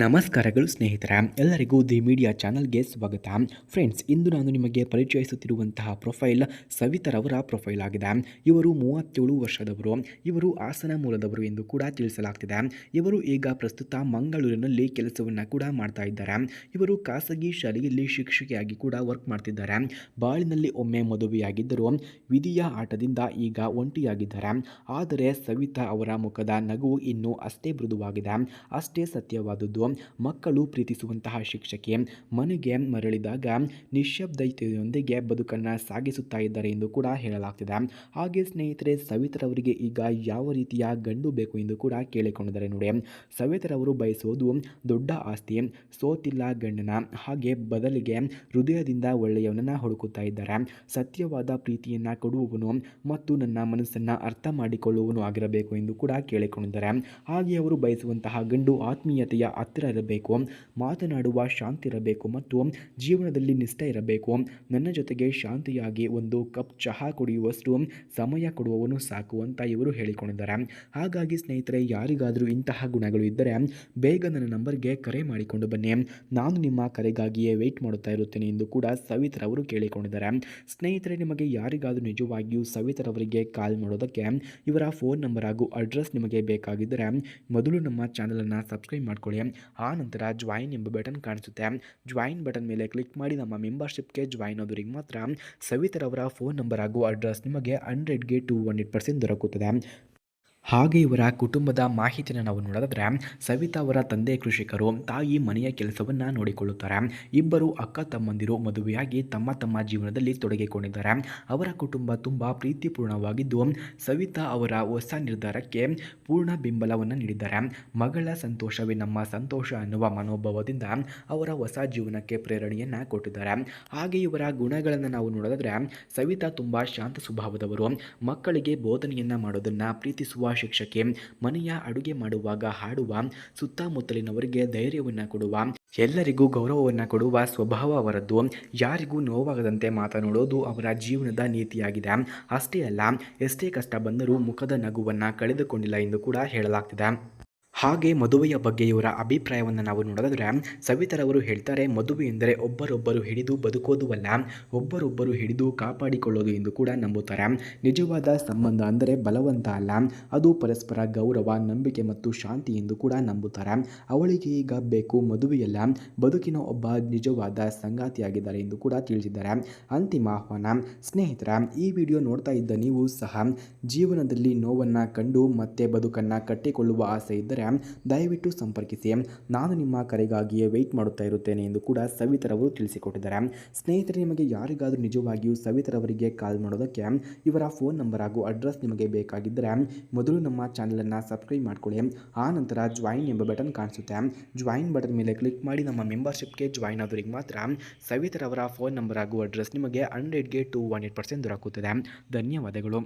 ನಮಸ್ಕಾರಗಳು ಸ್ನೇಹಿತರ. ಎಲ್ಲರಿಗೂ ದಿ ಮೀಡಿಯಾ ಚಾನಲ್ಗೆ ಸ್ವಾಗತ. ಫ್ರೆಂಡ್ಸ್, ಇಂದು ನಾನು ನಿಮಗೆ ಪರಿಚಯಿಸುತ್ತಿರುವಂತಹ ಪ್ರೊಫೈಲ್ ಸವಿತರವರ ಪ್ರೊಫೈಲ್ ಆಗಿದೆ. ಇವರು ಮೂವತ್ತೇಳು ವರ್ಷದವರು. ಇವರು ಹಾಸನ ಮೂಲದವರು ಎಂದು ಕೂಡ ತಿಳಿಸಲಾಗ್ತಿದೆ. ಇವರು ಈಗ ಪ್ರಸ್ತುತ ಮಂಗಳೂರಿನಲ್ಲಿ ಕೆಲಸವನ್ನು ಕೂಡ ಮಾಡ್ತಾ ಇದ್ದಾರೆ. ಇವರು ಖಾಸಗಿ ಶಾಲೆಯಲ್ಲಿ ಶಿಕ್ಷಕಿಯಾಗಿ ಕೂಡ ವರ್ಕ್ ಮಾಡ್ತಿದ್ದಾರೆ. ಬಾಳಿನಲ್ಲಿ ಒಮ್ಮೆ ಮದುವೆಯಾಗಿದ್ದರು. ವಿಧಿಯ ಆಟದಿಂದ ಈಗ ಒಂಟಿಯಾಗಿದ್ದಾರೆ. ಆದರೆ ಸವಿತಾ ಅವರ ಮುಖದ ನಗು ಇನ್ನೂ ಅಷ್ಟೇ ಮೃದುವಾಗಿದೆ. ಅಷ್ಟೇ ಸತ್ಯವಾದದ್ದು. ಮಕ್ಕಳು ಪ್ರೀತಿಸುವಂತಹ ಶಿಕ್ಷಕಿ ಮನೆಗೆ ಮರಳಿದಾಗ ನಿಶ್ಶಬ್ದತೆಯೊಂದಿಗೆ ಬದುಕನ್ನು ಸಾಗಿಸುತ್ತಾ ಇದ್ದಾರೆ ಎಂದು ಕೂಡ ಹೇಳಲಾಗ್ತಿದೆ. ಹಾಗೆ ಸ್ನೇಹಿತರೆ ಸವಿತರವರಿಗೆ ಈಗ ಯಾವ ರೀತಿಯ ಗಂಡು ಬೇಕು ಎಂದು ಕೂಡ ಕೇಳಿಕೊಂಡಿದ್ದಾರೆ ನೋಡಿ. ಸವಿತರವರು ಬಯಸೋದು ದೊಡ್ಡ ಆಸ್ತಿ, ಸೋತಿಲ್ಲ ಗಂಡನ ಹಾಗೆ ಬದಲಿಗೆ ಹೃದಯದಿಂದ ಒಳ್ಳೆಯವನನ್ನು ಹುಡುಕುತ್ತಾ ಇದ್ದಾರೆ. ಸತ್ಯವಾದ ಪ್ರೀತಿಯನ್ನು ಕೊಡುವವನು ಮತ್ತು ನನ್ನ ಮನಸ್ಸನ್ನು ಅರ್ಥ ಮಾಡಿಕೊಳ್ಳುವವನು ಆಗಿರಬೇಕು ಎಂದು ಕೂಡ ಕೇಳಿಕೊಂಡಿದ್ದಾರೆ. ಹಾಗೆ ಅವರು ಬಯಸುವಂತಹ ಗಂಡು ಆತ್ಮೀಯತೆಯ ಹತ್ತಿರ ಇರಬೇಕು, ಮಾತನಾಡುವ ಶಾಂತಿ ಇರಬೇಕು ಮತ್ತು ಜೀವನದಲ್ಲಿ ನಿಷ್ಠೆ ಇರಬೇಕು. ನನ್ನ ಜೊತೆಗೆ ಶಾಂತಿಯಾಗಿ ಒಂದು ಕಪ್ ಚಹಾ ಕುಡಿಯುವಷ್ಟು ಸಮಯ ಕೊಡುವವನು ಸಾಕು ಅಂತ ಇವರು ಹೇಳಿಕೊಂಡಿದ್ದಾರೆ. ಹಾಗಾಗಿ ಸ್ನೇಹಿತರೆ, ಯಾರಿಗಾದರೂ ಇಂತಹ ಗುಣಗಳು ಇದ್ದರೆ ಬೇಗ ನನ್ನ ನಂಬರ್ಗೆ ಕರೆ ಮಾಡಿಕೊಂಡು ಬನ್ನಿ. ನಾನು ನಿಮ್ಮ ಕರೆಗಾಗಿಯೇ ವೆಯ್ಟ್ ಮಾಡುತ್ತಾ ಇರುತ್ತೇನೆ ಎಂದು ಕೂಡ ಸವಿತರವರು ಕೇಳಿಕೊಂಡಿದ್ದಾರೆ. ಸ್ನೇಹಿತರೆ, ನಿಮಗೆ ಯಾರಿಗಾದರೂ ನಿಜವಾಗಿಯೂ ಸವಿತರವರಿಗೆ ಕಾಲ್ ಮಾಡೋದಕ್ಕೆ ಇವರ ಫೋನ್ ನಂಬರ್ ಹಾಗೂ ಅಡ್ರೆಸ್ ನಿಮಗೆ ಬೇಕಾಗಿದ್ದರೆ ಮೊದಲು ನಮ್ಮ ಚಾನಲನ್ನು ಸಬ್ಸ್ಕ್ರೈಬ್ ಮಾಡ್ಕೊಳ್ಳಿ. ಆ ನಂತರ ಜಾಯಿನ್ ಎಂಬ ಬಟನ್ ಕಾಣಿಸುತ್ತೆ. ಜಾಯಿನ್ ಬಟನ್ ಮೇಲೆ ಕ್ಲಿಕ್ ಮಾಡಿ ನಮ್ಮ ಮೆಂಬರ್ಶಿಪ್ಗೆ ಜಾಯಿನ್ ಆದವರಿಗೆ ಮಾತ್ರ ಸವಿತರವರ ಫೋನ್ ನಂಬರ್ ಹಾಗೂ ಅಡ್ರೆಸ್ ನಿಮಗೆ ಹಂಡ್ರೆಡ್ಗೆ ಟು ಹಂಡ್ರೆಡ್ ಪರ್ಸೆಂಟ್ ದೊರಕುತ್ತದೆ. ಹಾಗೆ ಇವರ ಕುಟುಂಬದ ಮಾಹಿತಿಯನ್ನು ನಾವು ನೋಡಿದ್ರೆ ಸವಿತಾ ಅವರ ತಂದೆ ಕೃಷಿಕರು ತಾಯಿ ಮನೆಯ ಕೆಲಸವನ್ನು ನೋಡಿಕೊಳ್ಳುತ್ತಾರೆ. ಇಬ್ಬರು ಅಕ್ಕ ತಮ್ಮಂದಿರು ಮದುವೆಯಾಗಿ ತಮ್ಮ ತಮ್ಮ ಜೀವನದಲ್ಲಿ ತೊಡಗಿಕೊಂಡಿದ್ದಾರೆ. ಅವರ ಕುಟುಂಬ ತುಂಬ ಪ್ರೀತಿಪೂರ್ಣವಾಗಿದ್ದು ಸವಿತಾ ಅವರ ಹೊಸ ನಿರ್ಧಾರಕ್ಕೆ ಪೂರ್ಣ ಬೆಂಬಲವನ್ನು ನೀಡಿದ್ದಾರೆ. ಮಗಳ ಸಂತೋಷವೇ ನಮ್ಮ ಸಂತೋಷ ಅನ್ನುವ ಮನೋಭಾವದಿಂದ ಅವರ ಹೊಸ ಜೀವನಕ್ಕೆ ಪ್ರೇರಣೆಯನ್ನು ಕೊಟ್ಟಿದ್ದಾರೆ. ಹಾಗೆ ಇವರ ಗುಣಗಳನ್ನು ನಾವು ನೋಡಿದ್ರೆ ಸವಿತಾ ತುಂಬ ಶಾಂತ ಸ್ವಭಾವದವರು. ಮಕ್ಕಳಿಗೆ ಬೋಧನೆಯನ್ನು ಮಾಡೋದನ್ನು ಪ್ರೀತಿಸುವ ಶಿಕ್ಷಕಿ ಮನೆಯ ಅಡುಗೆ ಮಾಡುವಾಗ ಹಾಡುವ, ಸುತ್ತಮುತ್ತಲಿನವರಿಗೆ ಧೈರ್ಯವನ್ನು ಕೊಡುವ, ಎಲ್ಲರಿಗೂ ಗೌರವವನ್ನು ಕೊಡುವ ಸ್ವಭಾವ ಅವರದ್ದು. ಯಾರಿಗೂ ನೋವಾಗದಂತೆ ಮಾತನಾಡೋದು ಅವರ ಜೀವನದ ನೀತಿಯಾಗಿದೆ. ಅಷ್ಟೇ ಅಲ್ಲ, ಎಷ್ಟೇ ಕಷ್ಟ ಬಂದರೂ ಮುಖದ ನಗುವನ್ನು ಕಳೆದುಕೊಂಡಿಲ್ಲ ಎಂದು ಕೂಡ ಹೇಳಲಾಗ್ತಿದೆ. ಹಾಗೆ ಮದುವೆಯ ಬಗ್ಗೆ ಇವರ ಅಭಿಪ್ರಾಯವನ್ನು ನಾವು ನೋಡಿದ್ರೆ ಸವಿತರವರು ಹೇಳ್ತಾರೆ, ಮದುವೆ ಎಂದರೆ ಒಬ್ಬರೊಬ್ಬರು ಹಿಡಿದು ಬದುಕೋದು ಅಲ್ಲ ಒಬ್ಬರೊಬ್ಬರು ಹಿಡಿದು ಕಾಪಾಡಿಕೊಳ್ಳೋದು ಎಂದು ಕೂಡ ನಂಬುತ್ತಾರೆ. ನಿಜವಾದ ಸಂಬಂಧ ಅಂದರೆ ಬಲವಂತ ಅಲ್ಲ, ಅದು ಪರಸ್ಪರ ಗೌರವ, ನಂಬಿಕೆ ಮತ್ತು ಶಾಂತಿ ಎಂದು ಕೂಡ ನಂಬುತ್ತಾರೆ. ಅವಳಿಗೆ ಈಗ ಬೇಕು ಮದುವೆಯಲ್ಲ, ಬದುಕಿನ ಒಬ್ಬ ನಿಜವಾದ ಸಂಗಾತಿಯಾಗಿದ್ದಾರೆ ಎಂದು ಕೂಡ ತಿಳಿಸಿದ್ದಾರೆ. ಅಂತಿಮ ಆಹ್ವಾನ, ಸ್ನೇಹಿತರ, ಈ ವಿಡಿಯೋ ನೋಡ್ತಾ ಇದ್ದ ನೀವು ಸಹ ಜೀವನದಲ್ಲಿ ನೋವನ್ನು ಕಂಡು ಮತ್ತೆ ಬದುಕನ್ನು ಕಟ್ಟಿಕೊಳ್ಳುವ ಆಸೆ ಇದ್ದರೆ ದಯವಿಟ್ಟು ಸಂಪರ್ಕಿಸಿ. ನಾನು ನಿಮ್ಮ ಕರೆಗಾಗಿಯೇ ವೆಯ್ಟ್ ಮಾಡುತ್ತಾ ಇರುತ್ತೇನೆ ಎಂದು ಕೂಡ ಸವಿತರವರು ತಿಳಿಸಿಕೊಟ್ಟಿದ್ದಾರೆ. ಸ್ನೇಹಿತರೆ, ನಿಮಗೆ ಯಾರಿಗಾದರೂ ನಿಜವಾಗಿಯೂ ಸವಿತರವರಿಗೆ ಕಾಲ್ ಮಾಡೋದಕ್ಕೆ ಇವರ ಫೋನ್ ನಂಬರ್ ಹಾಗೂ ಅಡ್ರೆಸ್ ನಿಮಗೆ ಬೇಕಾಗಿದ್ದರೆ ಮೊದಲು ನಮ್ಮ ಚಾನಲನ್ನು ಸಬ್ಸ್ಕ್ರೈಬ್ ಮಾಡ್ಕೊಳ್ಳಿ. ಆ ನಂತರ ಜಾಯಿನ್ ಎಂಬ ಬಟನ್ ಕಾಣಿಸುತ್ತೆ. ಜಾಯಿನ್ ಬಟನ್ ಮೇಲೆ ಕ್ಲಿಕ್ ಮಾಡಿ ನಮ್ಮ ಮೆಂಬರ್ಶಿಪ್ಗೆ ಜಾಯಿನ್ ಆದವರಿಗೆ ಮಾತ್ರ ಸವಿತರವರ ಫೋನ್ ನಂಬರ್ ಹಾಗೂ ಅಡ್ರೆಸ್ ನಿಮಗೆ ಹಂಡ್ರೆಡ್ಗೆ ಟು ಹಂಡ್ರೆಡ್ ಪರ್ಸೆಂಟ್ ದೊರಕುತ್ತದೆ. ಧನ್ಯವಾದಗಳು.